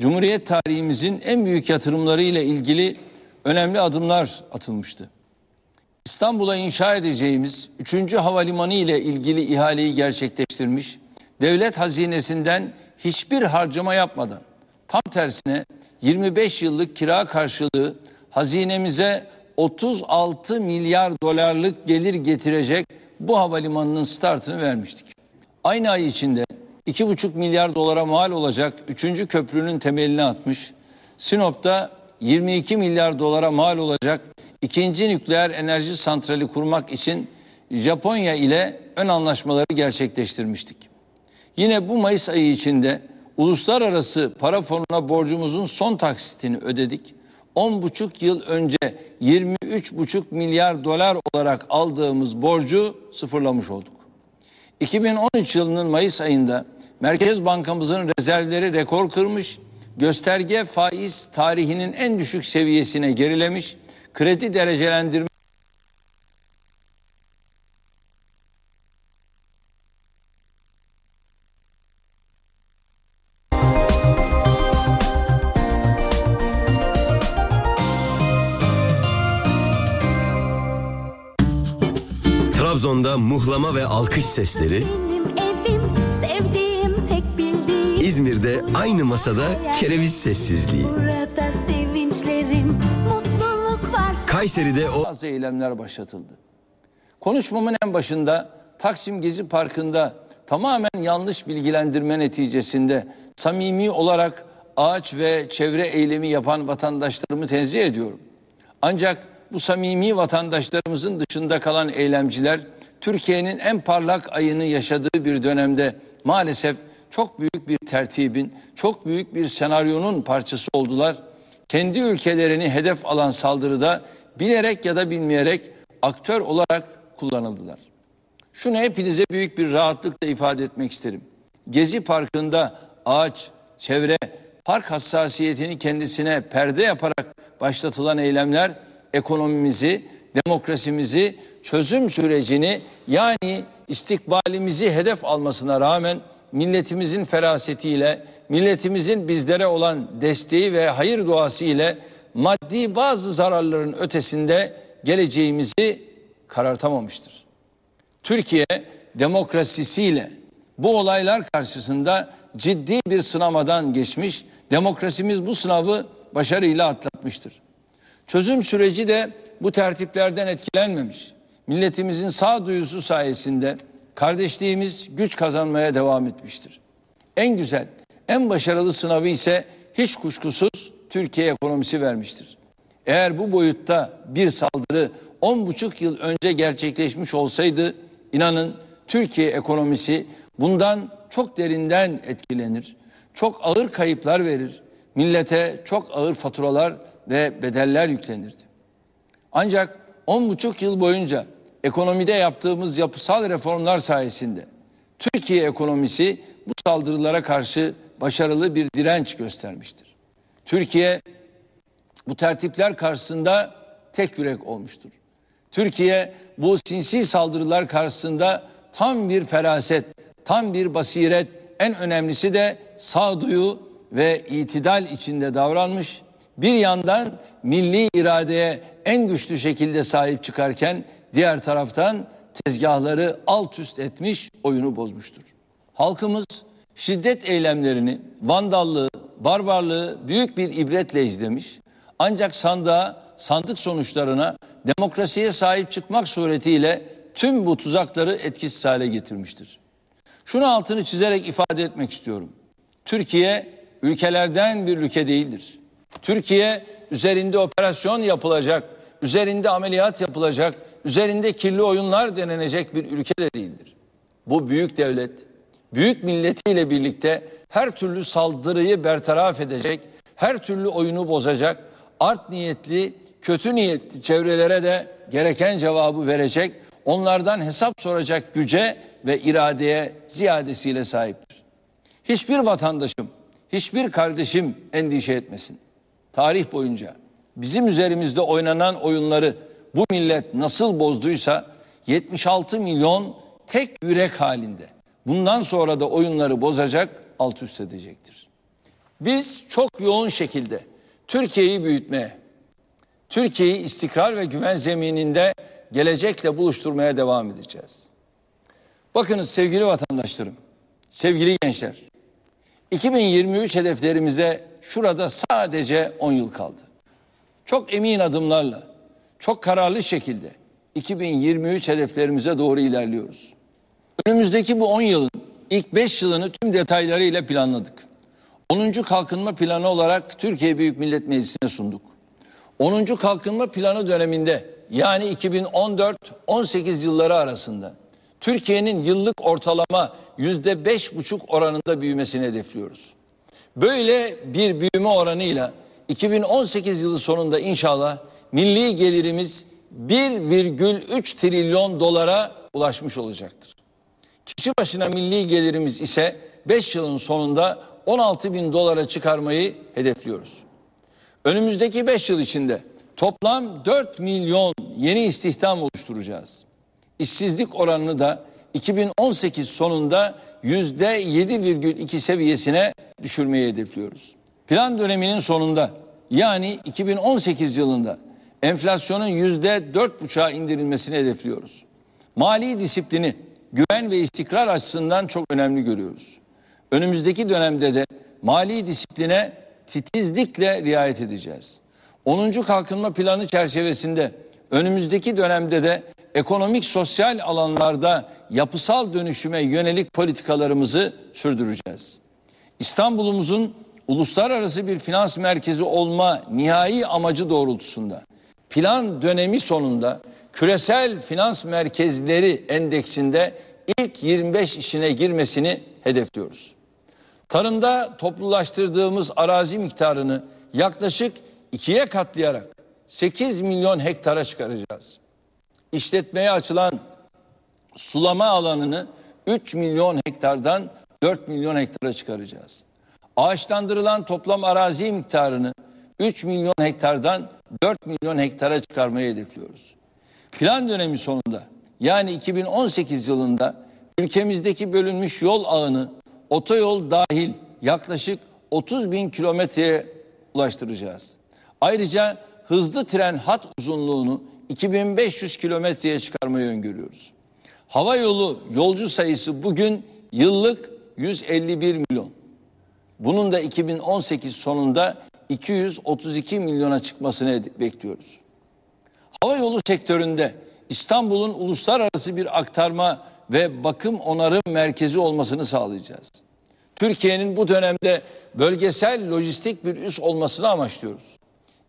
Cumhuriyet tarihimizin en büyük yatırımları ile ilgili önemli adımlar atılmıştı. İstanbul'a inşa edeceğimiz 3. havalimanı ile ilgili ihaleyi gerçekleştirmiş, devlet hazinesinden hiçbir harcama yapmadan tam tersine 25 yıllık kira karşılığı hazinemize 36 milyar dolarlık gelir getirecek bu havalimanının startını vermiştik. Aynı ay içinde 2,5 milyar dolara mal olacak 3. köprünün temelini atmış. Sinop'ta 22 milyar dolara mal olacak ikinci nükleer enerji santrali kurmak için Japonya ile ön anlaşmaları gerçekleştirmiştik. Yine bu Mayıs ayı içinde uluslararası para fonuna borcumuzun son taksitini ödedik. 10,5 yıl önce 23,5 milyar dolar olarak aldığımız borcu sıfırlamış olduk. 2013 yılının Mayıs ayında Merkez Bankamızın rezervleri rekor kırmış, gösterge faiz tarihinin en düşük seviyesine gerilemiş, kredi derecelendirme Trabzon'da muhlama ve alkış sesleri, İzmir'de aynı masada kereviz sessizliği. Kayseri'de o bazı eylemler başlatıldı. Konuşmamın en başında Taksim Gezi Parkı'nda tamamen yanlış bilgilendirme neticesinde samimi olarak ağaç ve çevre eylemi yapan vatandaşlarımı tenzih ediyorum. Ancak bu samimi vatandaşlarımızın dışında kalan eylemciler Türkiye'nin en parlak ayını yaşadığı bir dönemde maalesef çok büyük bir tertibin, çok büyük bir senaryonun parçası oldular. Kendi ülkelerini hedef alan saldırıda bilerek ya da bilmeyerek aktör olarak kullanıldılar. Şunu hepinize büyük bir rahatlıkla ifade etmek isterim. Gezi Parkı'nda ağaç, çevre, park hassasiyetini kendisine perde yaparak başlatılan eylemler ekonomimizi, demokrasimizi, çözüm sürecini yani istikbalimizi hedef almasına rağmen milletimizin ferasetiyle, milletimizin bizlere olan desteği ve hayır duası ile maddi bazı zararların ötesinde geleceğimizi karartamamıştır. Türkiye demokrasisiyle bu olaylar karşısında ciddi bir sınamadan geçmiş, demokrasimiz bu sınavı başarıyla atlatmıştır. Çözüm süreci de bu tertiplerden etkilenmemiş. Milletimizin sağduyusu sayesinde kardeşliğimiz güç kazanmaya devam etmiştir. En güzel, en başarılı sınavı ise hiç kuşkusuz Türkiye ekonomisi vermiştir. Eğer bu boyutta bir saldırı 10,5 yıl önce gerçekleşmiş olsaydı inanın Türkiye ekonomisi bundan çok derinden etkilenir. Çok ağır kayıplar verir. Millete çok ağır faturalar ve bedeller yüklenirdi. Ancak 10,5 yıl boyunca ekonomide yaptığımız yapısal reformlar sayesinde Türkiye ekonomisi bu saldırılara karşı başarılı bir direnç göstermiştir. Türkiye bu tertipler karşısında tek yürek olmuştur. Türkiye bu sinsi saldırılar karşısında tam bir feraset, tam bir basiret, en önemlisi de sağduyu ve itidal içinde davranmış. Bir yandan milli iradeye en güçlü şekilde sahip çıkarken diğer taraftan tezgahları alt üst etmiş, oyunu bozmuştur. Halkımız şiddet eylemlerini, vandallığı, barbarlığı büyük bir ibretle izlemiş. Ancak sandığa, sandık sonuçlarına demokrasiye sahip çıkmak suretiyle tüm bu tuzakları etkisiz hale getirmiştir. Şunu altını çizerek ifade etmek istiyorum. Türkiye ülkelerden bir ülke değildir. Türkiye üzerinde operasyon yapılacak, üzerinde ameliyat yapılacak, üzerinde kirli oyunlar denenecek bir ülke de değildir. Bu büyük devlet, büyük milletiyle birlikte her türlü saldırıyı bertaraf edecek, her türlü oyunu bozacak, art niyetli, kötü niyetli çevrelere de gereken cevabı verecek, onlardan hesap soracak güce ve iradeye ziyadesiyle sahiptir. Hiçbir vatandaşım, hiçbir kardeşim endişe etmesin. Tarih boyunca bizim üzerimizde oynanan oyunları bu millet nasıl bozduysa 76 milyon tek yürek halinde bundan sonra da oyunları bozacak, alt üst edecektir. Biz çok yoğun şekilde Türkiye'yi büyütmeye, Türkiye'yi istikrar ve güven zemininde gelecekle buluşturmaya devam edeceğiz. Bakınız sevgili vatandaşlarım, sevgili gençler, 2023 hedeflerimize şurada sadece 10 yıl kaldı. Çok emin adımlarla, çok kararlı şekilde 2023 hedeflerimize doğru ilerliyoruz. Önümüzdeki bu 10 yılın ilk 5 yılını tüm detaylarıyla planladık. 10. kalkınma planı olarak Türkiye Büyük Millet Meclisi'ne sunduk. 10. kalkınma planı döneminde yani 2014-18 yılları arasında Türkiye'nin yıllık ortalama yüzde beş buçuk oranında büyümesini hedefliyoruz. Böyle bir büyüme oranıyla 2018 yılı sonunda inşallah milli gelirimiz 1,3 trilyon dolara ulaşmış olacaktır. Kişi başına milli gelirimiz ise 5 yılın sonunda 16 bin dolara çıkarmayı hedefliyoruz. Önümüzdeki 5 yıl içinde toplam 4 milyon yeni istihdam oluşturacağız. İşsizlik oranını da 2018 sonunda yüzde 7,2 seviyesine düşürmeyi hedefliyoruz. Plan döneminin sonunda yani 2018 yılında enflasyonun yüzde 4,5'a indirilmesini hedefliyoruz. Mali disiplini güven ve istikrar açısından çok önemli görüyoruz. Önümüzdeki dönemde de mali disipline titizlikle riayet edeceğiz. 10. kalkınma planı çerçevesinde önümüzdeki dönemde de ekonomik sosyal alanlarda yapısal dönüşüme yönelik politikalarımızı sürdüreceğiz. İstanbul'umuzun uluslararası bir finans merkezi olma nihai amacı doğrultusunda plan dönemi sonunda küresel finans merkezleri endeksinde ilk 25 işine girmesini hedefliyoruz. Tarımda toplulaştırdığımız arazi miktarını yaklaşık ikiye katlayarak 8 milyon hektara çıkaracağız. İşletmeye açılan sulama alanını 3 milyon hektardan 4 milyon hektara çıkaracağız. Ağaçlandırılan toplam arazi miktarını 3 milyon hektardan 4 milyon hektara çıkarmayı hedefliyoruz. Plan dönemi sonunda yani 2018 yılında ülkemizdeki bölünmüş yol ağını otoyol dahil yaklaşık 30 bin kilometreye ulaştıracağız. Ayrıca hızlı tren hat uzunluğunu 2500 kilometreye çıkarmayı öngörüyoruz. Hava yolu yolcu sayısı bugün yıllık 151 milyon. Bunun da 2018 sonunda 232 milyona çıkmasını bekliyoruz. Hava yolu sektöründe İstanbul'un uluslararası bir aktarma ve bakım onarım merkezi olmasını sağlayacağız. Türkiye'nin bu dönemde bölgesel lojistik bir üs olmasını amaçlıyoruz.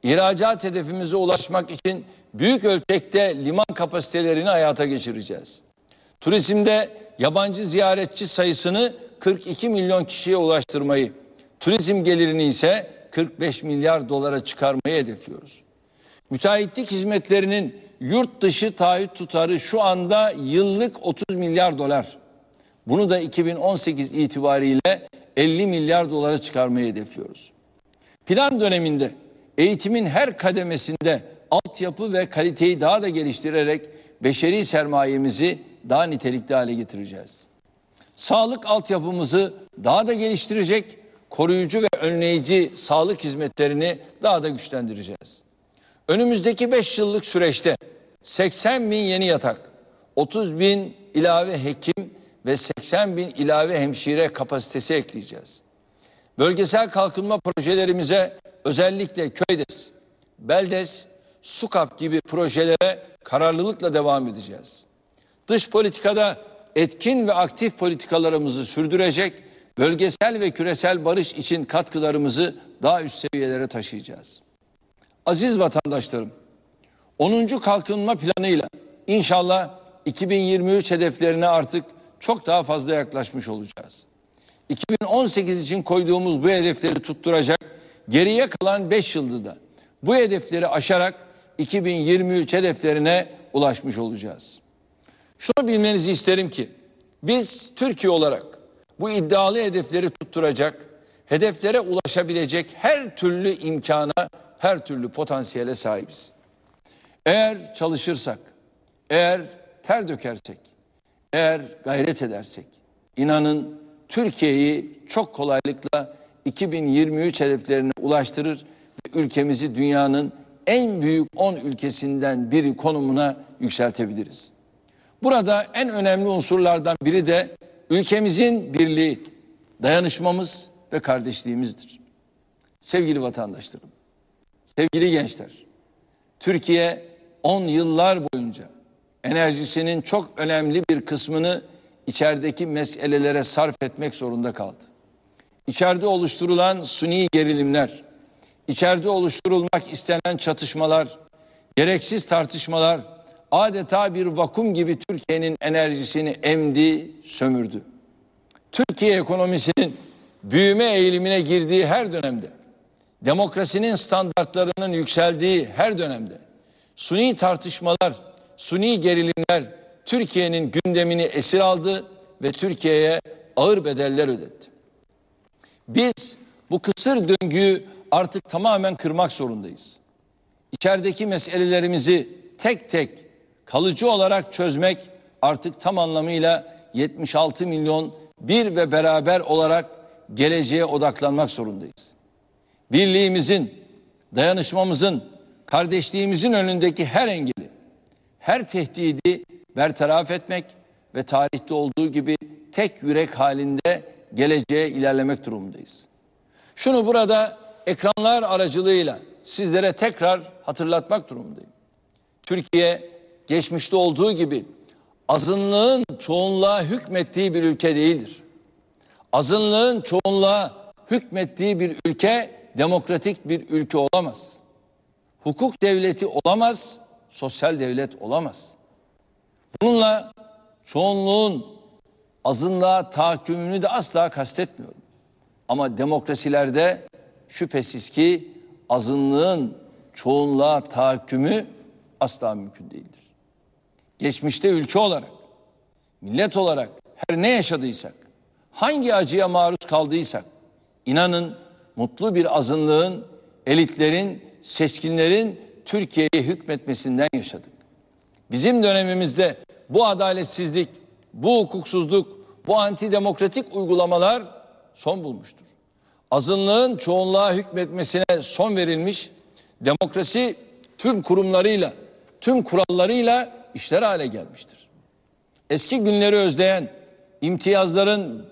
İhracat hedefimize ulaşmak için büyük ölçekte liman kapasitelerini hayata geçireceğiz. Turizmde yabancı ziyaretçi sayısını 42 milyon kişiye ulaştırmayı, turizm gelirini ise 45 milyar dolara çıkarmayı hedefliyoruz. Müteahhitlik hizmetlerinin yurt dışı taahhüt tutarı şu anda yıllık 30 milyar dolar. Bunu da 2018 itibariyle 50 milyar dolara çıkarmayı hedefliyoruz. Plan döneminde eğitimin her kademesinde altyapı ve kaliteyi daha da geliştirerek beşeri sermayemizi daha nitelikli hale getireceğiz. Sağlık altyapımızı daha da geliştirecek, koruyucu ve önleyici sağlık hizmetlerini daha da güçlendireceğiz. Önümüzdeki 5 yıllık süreçte 80 bin yeni yatak, 30 bin ilave hekim ve 80 bin ilave hemşire kapasitesi ekleyeceğiz. Bölgesel kalkınma projelerimize özellikle Köydes, Beldes, SUKAP gibi projelere kararlılıkla devam edeceğiz. Dış politikada etkin ve aktif politikalarımızı sürdürecek, bölgesel ve küresel barış için katkılarımızı daha üst seviyelere taşıyacağız. Aziz vatandaşlarım, 10. kalkınma planıyla inşallah 2023 hedeflerine artık çok daha fazla yaklaşmış olacağız. 2018 için koyduğumuz bu hedefleri tutturacak geriye kalan 5 yılda da bu hedefleri aşarak 2023 hedeflerine ulaşmış olacağız. Şunu bilmenizi isterim ki biz Türkiye olarak bu iddialı hedefleri tutturacak, hedeflere ulaşabilecek her türlü imkana, her türlü potansiyele sahibiz. Eğer çalışırsak, eğer ter dökersek, eğer gayret edersek, inanın Türkiye'yi çok kolaylıkla 2023 hedeflerine ulaştırır ve ülkemizi dünyanın en büyük 10 ülkesinden biri konumuna yükseltebiliriz. Burada en önemli unsurlardan biri de ülkemizin birliği, dayanışmamız ve kardeşliğimizdir. Sevgili vatandaşlarım, sevgili gençler, Türkiye 10 yıllar boyunca enerjisinin çok önemli bir kısmını içerideki meselelere sarf etmek zorunda kaldı. İçeride oluşturulan suni gerilimler, içeride oluşturulmak istenen çatışmalar, gereksiz tartışmalar adeta bir vakum gibi Türkiye'nin enerjisini emdi, sömürdü. Türkiye ekonomisinin büyüme eğilimine girdiği her dönemde, demokrasinin standartlarının yükseldiği her dönemde, suni tartışmalar, suni gerilimler Türkiye'nin gündemini esir aldı ve Türkiye'ye ağır bedeller ödetti. Biz bu kısır döngüyü artık tamamen kırmak zorundayız. İçerideki meselelerimizi tek tek kalıcı olarak çözmek artık tam anlamıyla 76 milyon bir ve beraber olarak geleceğe odaklanmak zorundayız. Birliğimizin, dayanışmamızın, kardeşliğimizin önündeki her engeli, her tehdidi bertaraf etmek ve tarihte olduğu gibi tek yürek halinde geleceğe ilerlemek durumundayız. Şunu burada ekranlar aracılığıyla sizlere tekrar hatırlatmak durumundayım. Türkiye geçmişte olduğu gibi azınlığın çoğunluğa hükmettiği bir ülke değildir. Azınlığın çoğunluğa hükmettiği bir ülke demokratik bir ülke olamaz. Hukuk devleti olamaz, sosyal devlet olamaz. Bununla çoğunluğun azınlığa tahakkümünü de asla kastetmiyorum. Ama demokrasilerde şüphesiz ki azınlığın çoğunluğa tahakkümü asla mümkün değildir. Geçmişte ülke olarak, millet olarak her ne yaşadıysak, hangi acıya maruz kaldıysak, inanın mutlu bir azınlığın, elitlerin, seçkinlerin Türkiye'ye hükmetmesinden yaşadık. Bizim dönemimizde bu adaletsizlik, bu hukuksuzluk, bu antidemokratik uygulamalar son bulmuştur. Azınlığın çoğunluğa hükmetmesine son verilmiş, demokrasi tüm kurumlarıyla, tüm kurallarıyla işler hale gelmiştir. Eski günleri özleyen, imtiyazların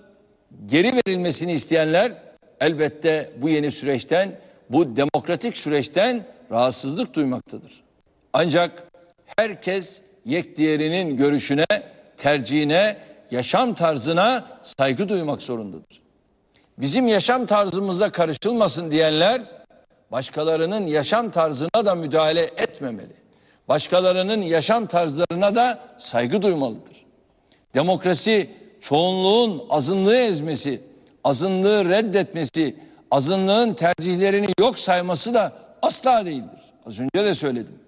geri verilmesini isteyenler elbette bu yeni süreçten, bu demokratik süreçten rahatsızlık duymaktadır. Ancak herkes yek diğerinin görüşüne, tercihine, yaşam tarzına saygı duymak zorundadır. Bizim yaşam tarzımıza karışılmasın diyenler başkalarının yaşam tarzına da müdahale etmemeli. Başkalarının yaşam tarzlarına da saygı duymalıdır. Demokrasi çoğunluğun azınlığı ezmesi, azınlığı reddetmesi, azınlığın tercihlerini yok sayması da asla değildir. Az önce de söyledim.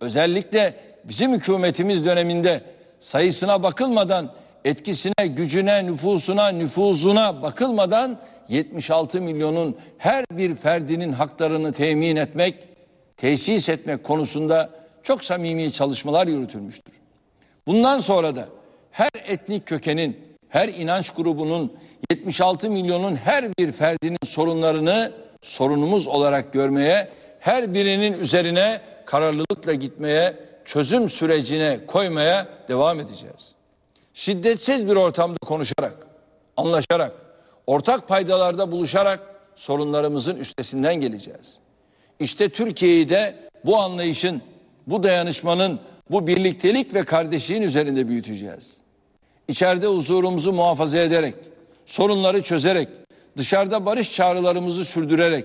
Özellikle bizim hükümetimiz döneminde sayısına bakılmadan etkisine, gücüne, nüfusuna, nüfuzuna bakılmadan 76 milyonun her bir ferdinin haklarını temin etmek, tesis etmek konusunda çok samimi çalışmalar yürütülmüştür. Bundan sonra da her etnik kökenin, her inanç grubunun 76 milyonun her bir ferdinin sorunlarını sorunumuz olarak görmeye, her birinin üzerine kararlılıkla gitmeye, çözüm sürecine koymaya devam edeceğiz. Şiddetsiz bir ortamda konuşarak, anlaşarak, ortak paydalarda buluşarak sorunlarımızın üstesinden geleceğiz. İşte Türkiye'yi de bu anlayışın, bu dayanışmanın, bu birliktelik ve kardeşliğin üzerinde büyüteceğiz. İçeride huzurumuzu muhafaza ederek, sorunları çözerek, dışarıda barış çağrılarımızı sürdürerek,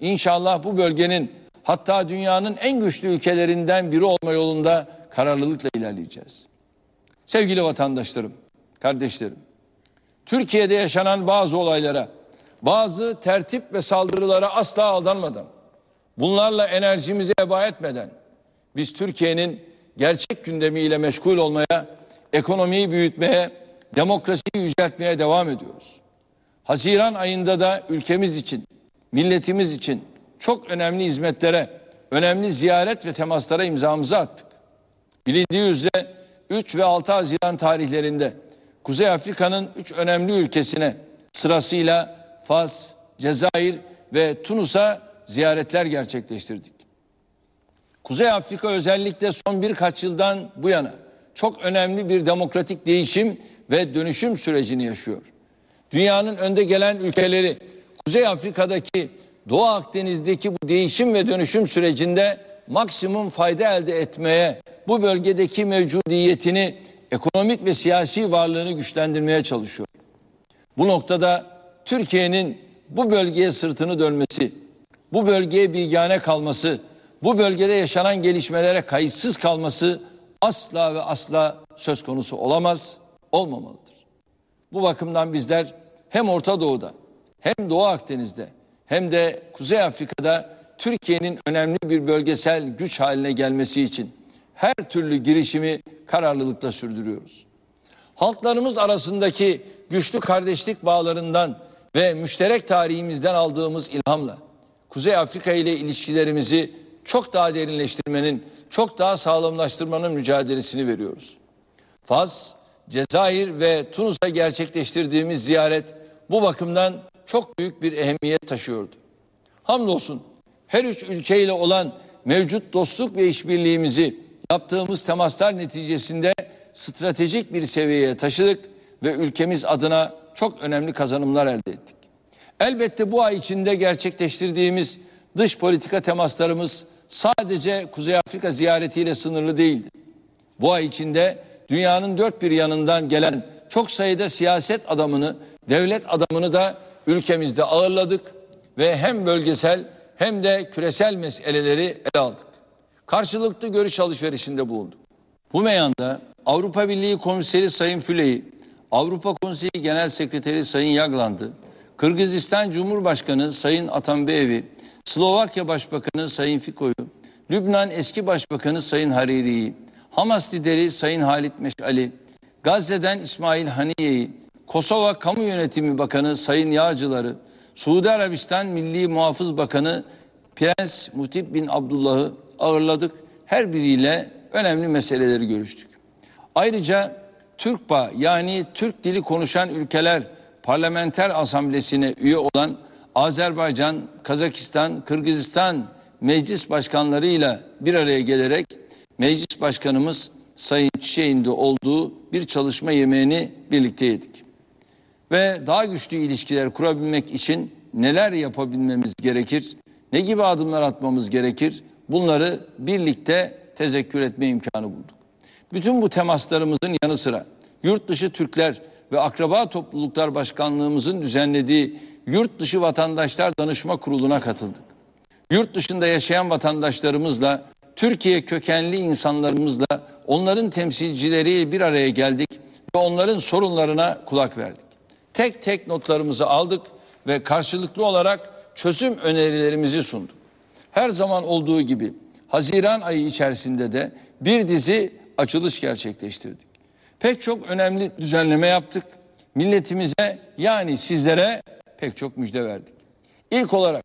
inşallah bu bölgenin hatta dünyanın en güçlü ülkelerinden biri olma yolunda kararlılıkla ilerleyeceğiz. Sevgili vatandaşlarım, kardeşlerim, Türkiye'de yaşanan bazı olaylara, bazı tertip ve saldırılara asla aldanmadan, bunlarla enerjimizi heba etmeden, biz Türkiye'nin gerçek gündemiyle meşgul olmaya, ekonomiyi büyütmeye, demokrasiyi yüceltmeye devam ediyoruz. Haziran ayında da ülkemiz için, milletimiz için çok önemli hizmetlere, önemli ziyaret ve temaslara imzamızı attık. Bilindiği üzere 3 ve 6 Haziran tarihlerinde Kuzey Afrika'nın 3 önemli ülkesine sırasıyla Fas, Cezayir ve Tunus'a ziyaretler gerçekleştirdik. Kuzey Afrika özellikle son birkaç yıldan bu yana çok önemli bir demokratik değişim ve dönüşüm sürecini yaşıyor. Dünyanın önde gelen ülkeleri Kuzey Afrika'daki Doğu Akdeniz'deki bu değişim ve dönüşüm sürecinde maksimum fayda elde etmeye, bu bölgedeki mevcudiyetini, ekonomik ve siyasi varlığını güçlendirmeye çalışıyor. Bu noktada Türkiye'nin bu bölgeye sırtını dönmesi, bu bölgeye bilgane kalması, bu bölgede yaşanan gelişmelere kayıtsız kalması asla ve asla söz konusu olamaz, olmamalıdır. Bu bakımdan bizler hem Orta Doğu'da hem Doğu Akdeniz'de hem de Kuzey Afrika'da Türkiye'nin önemli bir bölgesel güç haline gelmesi için her türlü girişimi kararlılıkla sürdürüyoruz. Halklarımız arasındaki güçlü kardeşlik bağlarından ve müşterek tarihimizden aldığımız ilhamla Kuzey Afrika ile ilişkilerimizi çok daha derinleştirmenin, çok daha sağlamlaştırmanın mücadelesini veriyoruz. Fas, Cezayir ve Tunus'a gerçekleştirdiğimiz ziyaret bu bakımdan çok büyük bir ehemmiyet taşıyordu. Hamdolsun her üç ülkeyle olan mevcut dostluk ve işbirliğimizi yaptığımız temaslar neticesinde stratejik bir seviyeye taşıdık ve ülkemiz adına çok önemli kazanımlar elde ettik. Elbette bu ay içinde gerçekleştirdiğimiz dış politika temaslarımız sadece Kuzey Afrika ziyaretiyle sınırlı değildi. Bu ay içinde dünyanın dört bir yanından gelen çok sayıda siyaset adamını, devlet adamını da ülkemizde ağırladık ve hem bölgesel hem de küresel meseleleri ele aldık. Karşılıklı görüş alışverişinde bulunduk. Bu meyanda Avrupa Birliği Komiseri Sayın Füle'yi, Avrupa Konseyi Genel Sekreteri Sayın Yagland'ı, Kırgızistan Cumhurbaşkanı Sayın Atambayevi, Slovakya Başbakanı Sayın Fiko'yu, Lübnan eski Başbakanı Sayın Hariri'yi, Hamas lideri Sayın Halit Meşali, Gazze'den İsmail Haniye'yi, Kosova Kamu Yönetimi Bakanı Sayın Yağcılar'ı, Suudi Arabistan Milli Muhafız Bakanı Prens Mutib bin Abdullah'ı ağırladık. Her biriyle önemli meseleleri görüştük. Ayrıca TÜRKPA yani Türk dili konuşan ülkeler parlamenter asamblesine üye olan Azerbaycan, Kazakistan, Kırgızistan meclis başkanlarıyla bir araya gelerek meclis başkanımız Sayın Çiçek'in de olduğu bir çalışma yemeğini birlikte yedik. Ve daha güçlü ilişkiler kurabilmek için neler yapabilmemiz gerekir, ne gibi adımlar atmamız gerekir bunları birlikte tezekkür etme imkanı bulduk. Bütün bu temaslarımızın yanı sıra yurt dışı Türkler ve akraba topluluklar başkanlığımızın düzenlediği yurt dışı vatandaşlar danışma kuruluna katıldık. Yurt dışında yaşayan vatandaşlarımızla Türkiye kökenli insanlarımızla onların temsilcileriyle bir araya geldik ve onların sorunlarına kulak verdik. Tek tek notlarımızı aldık ve karşılıklı olarak çözüm önerilerimizi sunduk. Her zaman olduğu gibi Haziran ayı içerisinde de bir dizi açılış gerçekleştirdik. Pek çok önemli düzenleme yaptık. Milletimize yani sizlere pek çok müjde verdik. İlk olarak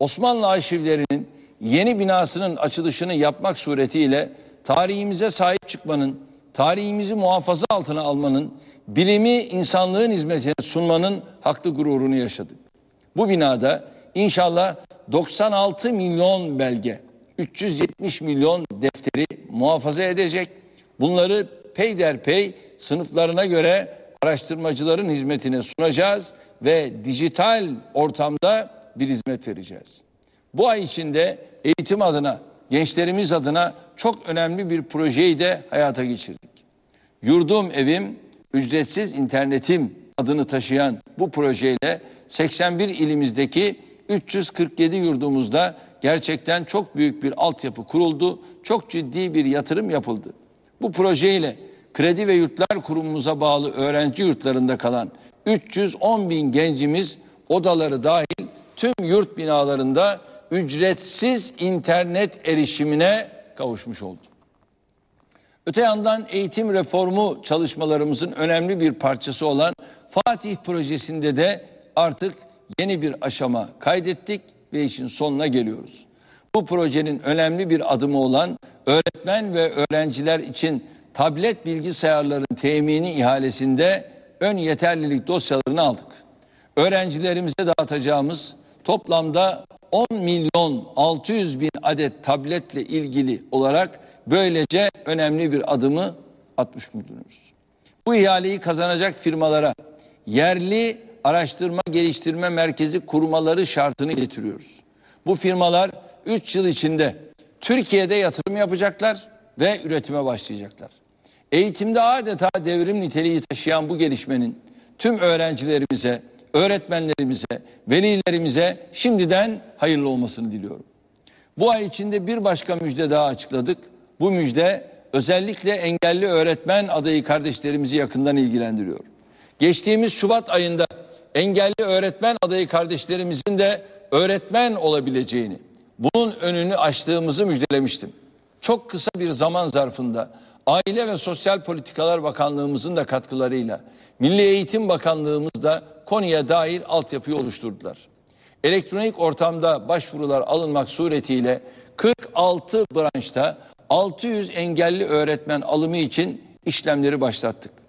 Osmanlı arşivlerinin yeni binasının açılışını yapmak suretiyle tarihimize sahip çıkmanın, tarihimizi muhafaza altına almanın, bilimi insanlığın hizmetine sunmanın haklı gururunu yaşadık. Bu binada inşallah 96 milyon belge, 370 milyon defteri muhafaza edecek. Bunları peyderpey sınıflarına göre araştırmacıların hizmetine sunacağız ve dijital ortamda bir hizmet vereceğiz. Bu ay içinde eğitim adına, gençlerimiz adına çok önemli bir projeyi de hayata geçirdik. Yurdum evim, ücretsiz internetim adını taşıyan bu projeyle 81 ilimizdeki 347 yurdumuzda gerçekten çok büyük bir altyapı kuruldu. Çok ciddi bir yatırım yapıldı. Bu projeyle Kredi ve Yurtlar Kurumumuza bağlı öğrenci yurtlarında kalan 310 bin gencimiz odaları dahil tüm yurt binalarında ücretsiz internet erişimine kavuşmuş oldu. Öte yandan eğitim reformu çalışmalarımızın önemli bir parçası olan Fatih projesinde de artık yeni bir aşama kaydettik ve işin sonuna geliyoruz. Bu projenin önemli bir adımı olan öğretmen ve öğrenciler için tablet bilgisayarların temini ihalesinde ön yeterlilik dosyalarını aldık. öğrencilerimize dağıtacağımız toplamda 10 milyon 600 bin adet tabletle ilgili olarak böylece önemli bir adımı atmış bulunuyoruz. Bu ihaleyi kazanacak firmalara yerli araştırma geliştirme merkezi kurmaları şartını getiriyoruz. Bu firmalar 3 yıl içinde Türkiye'de yatırım yapacaklar ve üretime başlayacaklar. Eğitimde adeta devrim niteliği taşıyan bu gelişmenin tüm öğrencilerimize, öğretmenlerimize, velilerimize şimdiden hayırlı olmasını diliyorum. Bu ay içinde bir başka müjde daha açıkladık. Bu müjde özellikle engelli öğretmen adayı kardeşlerimizi yakından ilgilendiriyor. Geçtiğimiz Şubat ayında engelli öğretmen adayı kardeşlerimizin de öğretmen olabileceğini, bunun önünü açtığımızı müjdelemiştim. Çok kısa bir zaman zarfında Aile ve Sosyal Politikalar Bakanlığımızın da katkılarıyla Milli Eğitim Bakanlığımız da konuya dair altyapıyı oluşturdular. Elektronik ortamda başvurular alınmak suretiyle 46 branşta 600 engelli öğretmen alımı için işlemleri başlattık.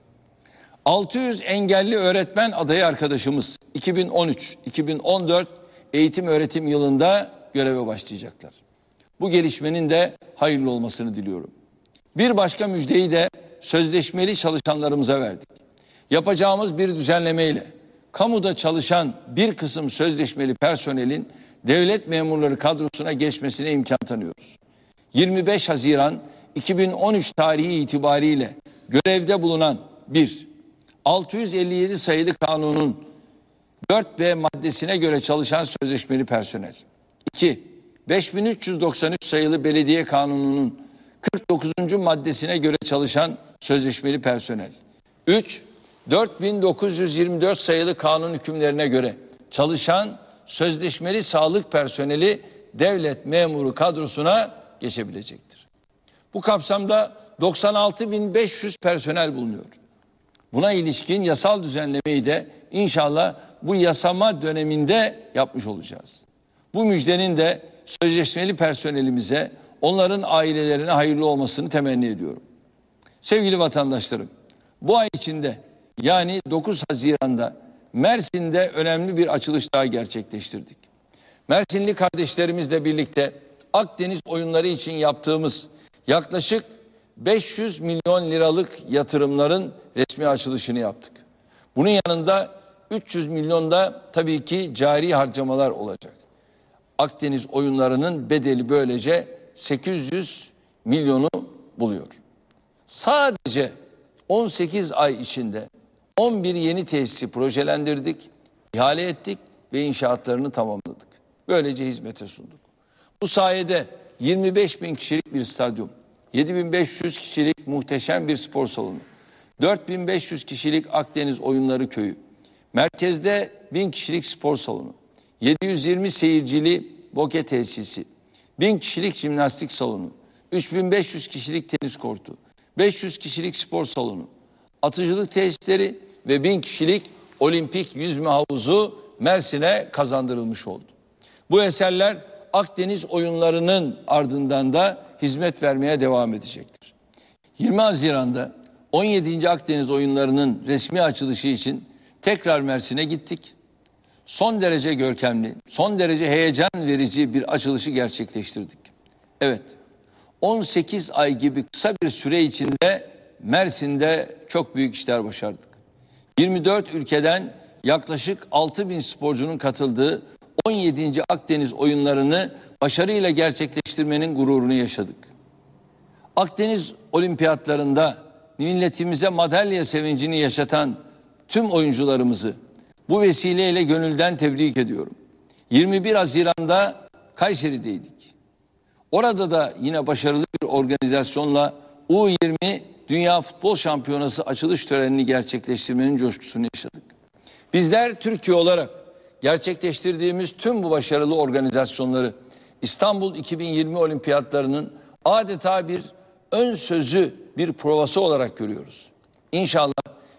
600 engelli öğretmen adayı arkadaşımız 2013-2014 eğitim öğretim yılında göreve başlayacaklar. Bu gelişmenin de hayırlı olmasını diliyorum. Bir başka müjdeyi de sözleşmeli çalışanlarımıza verdik. Yapacağımız bir düzenlemeyle kamuda çalışan bir kısım sözleşmeli personelin devlet memurları kadrosuna geçmesine imkan tanıyoruz. 25 Haziran 2013 tarihi itibariyle görevde bulunan bir 657 sayılı kanunun 4B maddesine göre çalışan sözleşmeli personel. 2. 5393 sayılı belediye kanununun 49. maddesine göre çalışan sözleşmeli personel. 3. 4924 sayılı kanun hükümlerine göre çalışan sözleşmeli sağlık personeli devlet memuru kadrosuna geçebilecektir. Bu kapsamda 96.500 personel bulunuyor. Buna ilişkin yasal düzenlemeyi de inşallah bu yasama döneminde yapmış olacağız. Bu müjdenin de sözleşmeli personelimize, onların ailelerine hayırlı olmasını temenni ediyorum. Sevgili vatandaşlarım, bu ay içinde yani 9 Haziran'da Mersin'de önemli bir açılış daha gerçekleştirdik. Mersinli kardeşlerimizle birlikte Akdeniz oyunları için yaptığımız yaklaşık 500 milyon liralık yatırımların resmi açılışını yaptık. Bunun yanında 300 milyon da tabii ki cari harcamalar olacak. Akdeniz oyunlarının bedeli böylece 800 milyonu buluyor. Sadece 18 ay içinde 11 yeni tesisi projelendirdik, ihale ettik ve inşaatlarını tamamladık. Böylece hizmete sunduk. Bu sayede 25 bin kişilik bir stadyum, 7500 kişilik muhteşem bir spor salonu, 4500 kişilik Akdeniz Oyunları Köyü, merkezde 1000 kişilik spor salonu, 720 seyircili boke tesisi, 1000 kişilik jimnastik salonu, 3500 kişilik tenis kortu, 500 kişilik spor salonu, atıcılık tesisleri ve 1000 kişilik olimpik yüzme havuzu Mersin'e kazandırılmış oldu. Bu eserler Akdeniz oyunlarının ardından da hizmet vermeye devam edecektir. 20 Haziran'da 17. Akdeniz oyunlarının resmi açılışı için tekrar Mersin'e gittik. Son derece görkemli, son derece heyecan verici bir açılışı gerçekleştirdik. Evet, 18 ay gibi kısa bir süre içinde Mersin'de çok büyük işler başardık. 24 ülkeden yaklaşık 6 bin sporcunun katıldığı 17. Akdeniz oyunlarını başarıyla gerçekleştirmenin gururunu yaşadık. Akdeniz olimpiyatlarında milletimize madalya sevincini yaşatan tüm oyuncularımızı bu vesileyle gönülden tebrik ediyorum. 21 Haziran'da Kayseri'deydik. Orada da yine başarılı bir organizasyonla U20 Dünya Futbol Şampiyonası açılış törenini gerçekleştirmenin coşkusunu yaşadık. Bizler Türkiye olarak gerçekleştirdiğimiz tüm bu başarılı organizasyonları İstanbul 2020 Olimpiyatlarının adeta bir ön sözü, bir provası olarak görüyoruz. İnşallah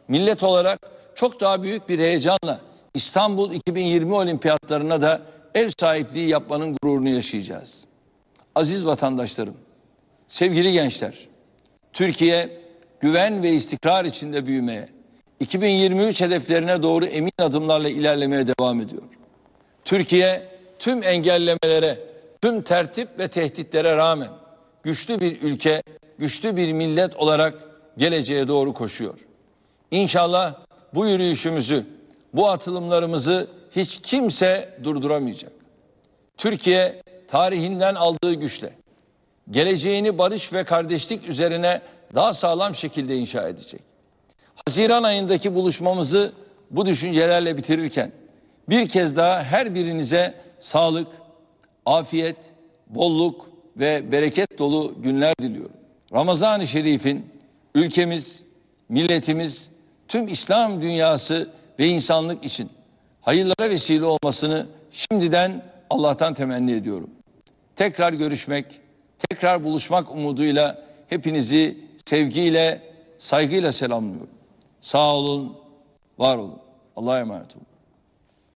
millet olarak çok daha büyük bir heyecanla İstanbul 2020 Olimpiyatlarına da ev sahipliği yapmanın gururunu yaşayacağız. Aziz vatandaşlarım, sevgili gençler, Türkiye güven ve istikrar içinde büyümeye, 2023 hedeflerine doğru emin adımlarla ilerlemeye devam ediyor. Türkiye tüm engellemelere, tüm tertip ve tehditlere rağmen güçlü bir ülke, güçlü bir millet olarak geleceğe doğru koşuyor. İnşallah bu yürüyüşümüzü, bu atılımlarımızı hiç kimse durduramayacak. Türkiye tarihinden aldığı güçle geleceğini barış ve kardeşlik üzerine daha sağlam şekilde inşa edecek. Haziran ayındaki buluşmamızı bu düşüncelerle bitirirken bir kez daha her birinize sağlık, afiyet, bolluk ve bereket dolu günler diliyorum. Ramazan-ı Şerif'in ülkemiz, milletimiz, tüm İslam dünyası ve insanlık için hayırlara vesile olmasını şimdiden Allah'tan temenni ediyorum. Tekrar görüşmek, tekrar buluşmak umuduyla hepinizi sevgiyle, saygıyla selamlıyorum. Sağ olun, var olun. Allah'a emanet olun.